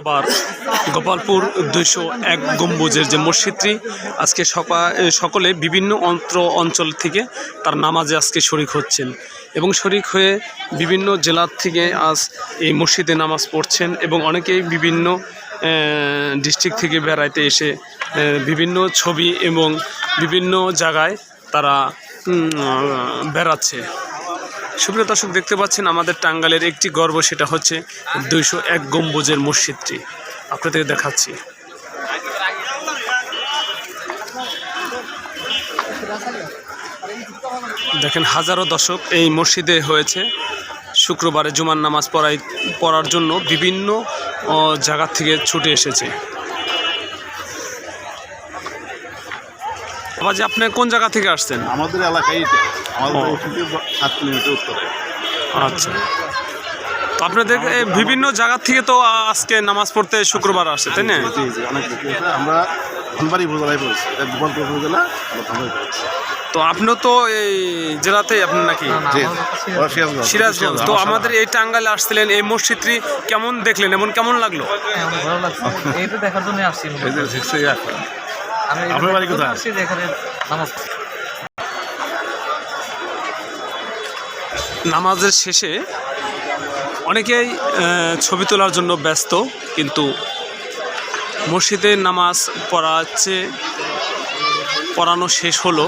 আবার গোপালপুর দুইশো এক গম্বুজের যে মসজিদটি, আজকে সকা- সকলে বিভিন্ন অন্ত্র অঞ্চল থেকে তার নামাজে আজকে শরিক হচ্ছেন এবং শরিক হয়ে বিভিন্ন জেলার থেকে আজ এই মসজিদে নামাজ পড়ছেন এবং অনেকেই বিভিন্ন ডিস্ট্রিক্ট থেকে বেড়াইতে এসে বিভিন্ন ছবি এবং বিভিন্ন জায়গায় তারা বেড়াচ্ছে। সুপ্রিয় দর্শক, দেখতে পাচ্ছেন আমাদের টাঙ্গালের একটি গর্ব, সেটা হচ্ছে দুইশো এক গম্বুজের মসজিদটি। আপনাদের দেখাচ্ছি। দেখেন হাজারো দশক এই মসজিদে হয়েছে। শুক্রবারে জুমার নামাজ পড়াই পড়ার জন্য বিভিন্ন জায়গা থেকে ছুটে এসেছে। বাবাজি আপনি কোন জায়গা থেকে আসছেন? আমাদের এলাকায় এটা। আমাদের সাত কিলোমিটার উত্তরে আচ্ছা। তো আপনাদের বিভিন্ন জায়গা থেকে তো আজকে নামাজ পড়তে শুক্রবার আসে তাই না? জি জি অনেক বেশি আছে আমরা ধনবাড়ি উপজেলায় পড়েছি। এটা গোপালপুর উপজেলা আমরা ধনবাড়ি পড়েছি। তো আপনিও তো এই জেলাতেই আপনি নাকি? সিরাজগঞ্জ। সিরাজগঞ্জ। তো আমাদের এই টাঙ্গালে আসছিলেন এই মসজিদটি কেমন দেখলেন এমন কেমন লাগল? হ্যাঁ, ভালো লাগছে। এইটা দেখার জন্য আসছি। আপনার বাড়ি কোথায়? এখানে নামাজ। নামাজের শেষে অনেকেই আহ, ছবি তোলার জন্য ব্যস্ত কিন্তু মসজিদে নামাজ পড়াচ্ছে পড়ানো শেষ হলো।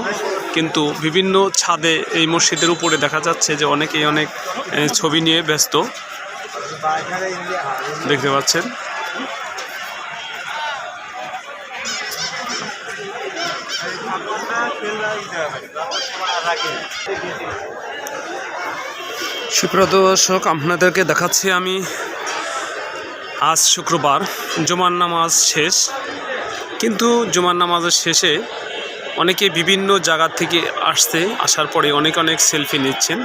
কিন্তু বিভিন্ন ছাদে এই মসজিদের উপরে দেখা যাচ্ছে যে অনেকেই অনেক ছবি নিয়ে ব্যস্ত। দেখতে পাচ্ছেন? সুপ্রিয় দর্শক, আপনাদেরকে দেখাচ্ছি আমি আজ শুক্রবার, জুমার নামাজ শেষ। কিন্তু জুমার নামাজের শেষে অনেকে বিভিন্ন জায়গা থেকে আসতে, আসার পরে অনেক অনেক সেলফি নিচ্ছেন।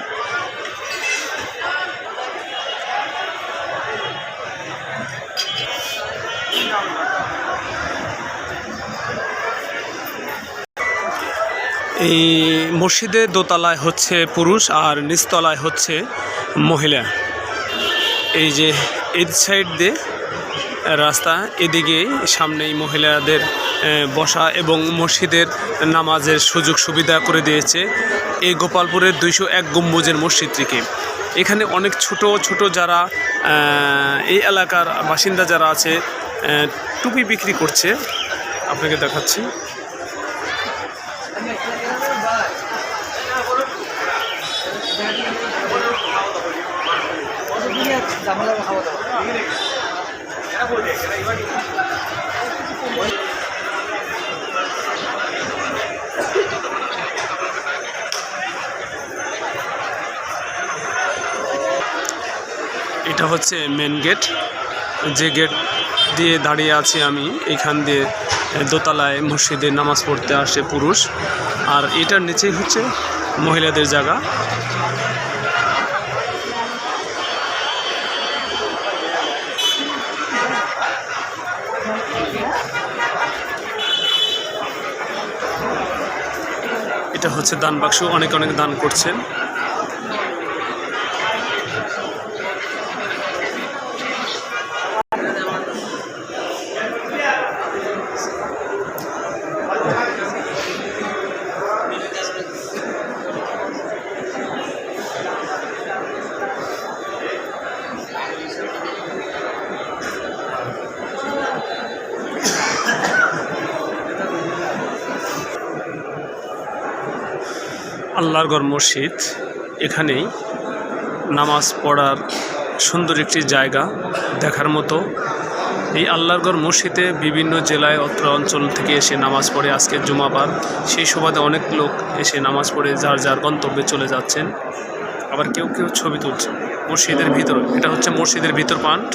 এই মসজিদের দোতলায় হচ্ছে পুরুষ আর নিচতলায় হচ্ছে মহিলা। এই যে এই সাইড দিয়ে রাস্তা, এদিকে সামনেই মহিলাদের বসা এবং মসজিদের নামাজের সুযোগ সুবিধা করে দিয়েছে এই গোপালপুরের দুইশো এক গম্বুজের মসজিদটিকে। এখানে অনেক ছোট ছোট যারা এই এলাকার বাসিন্দা যারা আছে টুপি বিক্রি করছে। আপনাকে দেখাচ্ছি। এটা হচ্ছে মেন গেট যে গেট দিয়ে দাঁড়িয়ে আছি আমি, এখান দিয়ে দোতলায় মসজিদে নামাজ পড়তে আসে পুরুষ। আর এটার নিচেই হচ্ছে মহিলাদের জায়গা। এটা হচ্ছে দান বাক্স। অনেক অনেক দান করছেন। আল্লাহর গড় মসজিদ, এখানেই নামাজ পড়ার সুন্দর একটি জায়গা দেখার মতো। এই আল্লাহরগড় মসজিদে বিভিন্ন জেলায় অত্র অঞ্চল থেকে এসে নামাজ পড়ে আজকে জুমাবার। সেই সুবাদে অনেক লোক এসে নামাজ পড়ে, যার যার গন্তব্যে চলে যাচ্ছেন। আবার কেউ কেউ ছবি তুলছে মসজিদের ভিতর। এটা হচ্ছে মসজিদের ভিতর পান্ট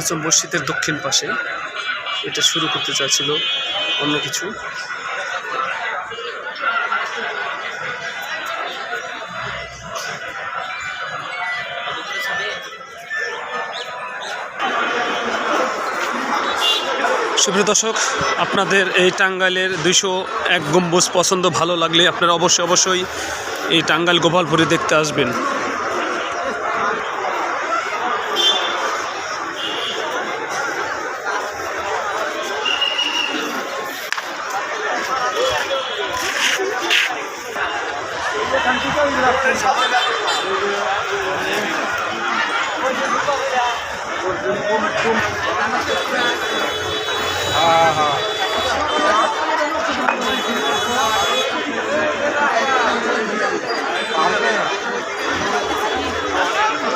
হচ্ছে মসজিদের দক্ষিণ পাশে। এটা শুরু করতে চাইছিল অন্য কিছু। সুপ্রিয় দর্শক, আপনাদের এই টাঙ্গাইলের দুইশো এক গম্বুজ পছন্দ ভালো লাগলে আপনারা অবশ্যই অবশ্যই এই টাঙ্গাইল গোপালপুরে দেখতে আসবেন।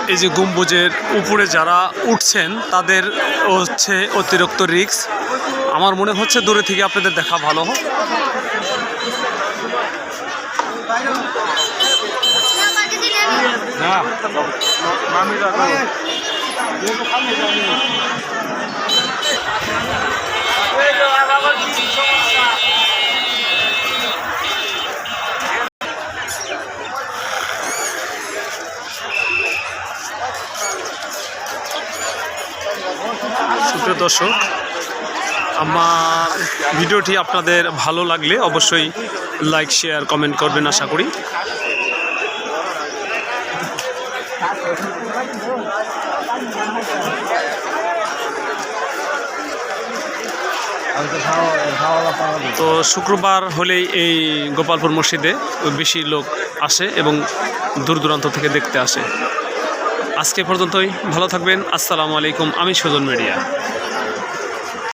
এই যে গম্বুজের উপরে যারা উঠছেন, তাদের হচ্ছে অতিরিক্ত রিক্স আমার মনে হচ্ছে দূরে থেকে আপনাদের দেখা ভালো সুপ্রিয় দর্শক আমার ভিডিওটি আপনাদের ভালো লাগলে অবশ্যই লাইক শেয়ার কমেন্ট করবেন আশা করি। তো শুক্রবার হলেই এই গোপালপুর মসজিদে বেশি লোক আসে এবং দূর দূরান্ত থেকে দেখতে আসে। আজকে পর্যন্তই ভালো থাকবেন। আসসালামু আলাইকুম, আমি সুজন মিডিয়া।